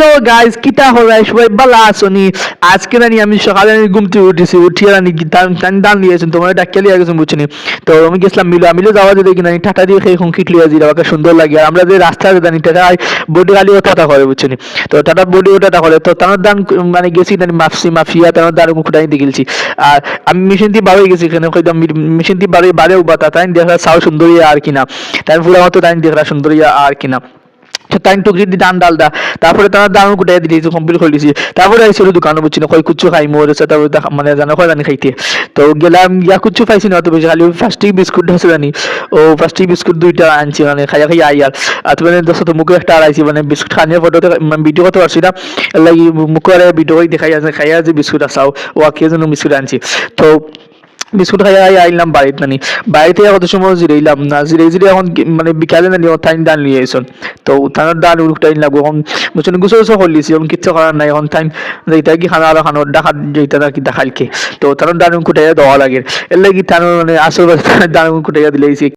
Hello guys কিতা হলাই সবাই ভালো আসনি আজকে নানি আমি সকালে আমি ঘুম থেকে উঠেছি, উঠিয়ে নানি দান দান লিয়েছেন তোমার ডাক্তার লিয়ে গেছেন বুঝছিনি তো আমি গেছিলাম মিলো মিলো যাওয়া যে দেখি নানি টাটা দিয়ে খেয়ে হুমকি লিয়ে দিল আমাকে সুন্দর লাগে। আর আমরা যে রাস্তায় জানি টাটা বডি খালি টাটা করে বুঝছিনি তো টাটা বডি টাটা করে। তো তার দান মানে গেছি নানি মাফসি, মাফিয়া তার দান কুটাই দিয়ে গেছি আর আমি মেশিন দিয়ে বাড়ি গেছি এখানে কইতাম মেশিন দিয়ে বাড়ি বাড়েও বাতা, তাই দেখা সাও সুন্দরী আর কিনা। তাই পুরো মতো তাই দেখা সুন্দরী আর কিনা। তো তাই টুকরি দি দান ডাল দা, তারপরে তারা দান গুটাই দিয়েছি কমপ্লিট করে দিয়েছি তারপরে আইসি দোকানে বুঝছি না কই, কুচ্ছু খাই মোর তারপরে মানে জানো, কয় জানি খাইতে। তো গেলাম, ইয়া কুচ্ছু পাইছি না তো বেশি খালি প্লাস্টিক বিস্কুট আছে জানি, ও প্লাস্টিক বিস্কুট দুইটা আনছি মানে খাইয়া খাইয়া আই আর। আর তুমি দোস্ত, তো মুখে একটা আড়াইছি মানে বিস্কুট খানিয়ে ফটোতে ভিডিও করতে পারছি না। লাগি মুখে ভিডিও দেখাই আছে খাইয়া যে বিস্কুট আসাও ও কে যেন বিস্কুট আনছি। তো বিস্কুট খাই আই আইলাম বাড়িতে নানি। বাড়িতে কত সময় জিরাইলাম না জিরে জিরে এখন কি- মানে বিকালে নানি টাইম দান নিয়ে আইসন তো তানোর দান উঠটাই লাগবো এখন বুঝছেন গুছো গুছো করলিছি এখন কিচ্ছু করার নাই, এখন টাইম যেটা কি খানা আরও খানোর ডাকা যেটা নাকি দেখালকে। তো তানোর দান কুটাইয়া দেওয়া লাগে এর লাগি তানোর মানে আসল দান কুটাইয়া দিলেইছি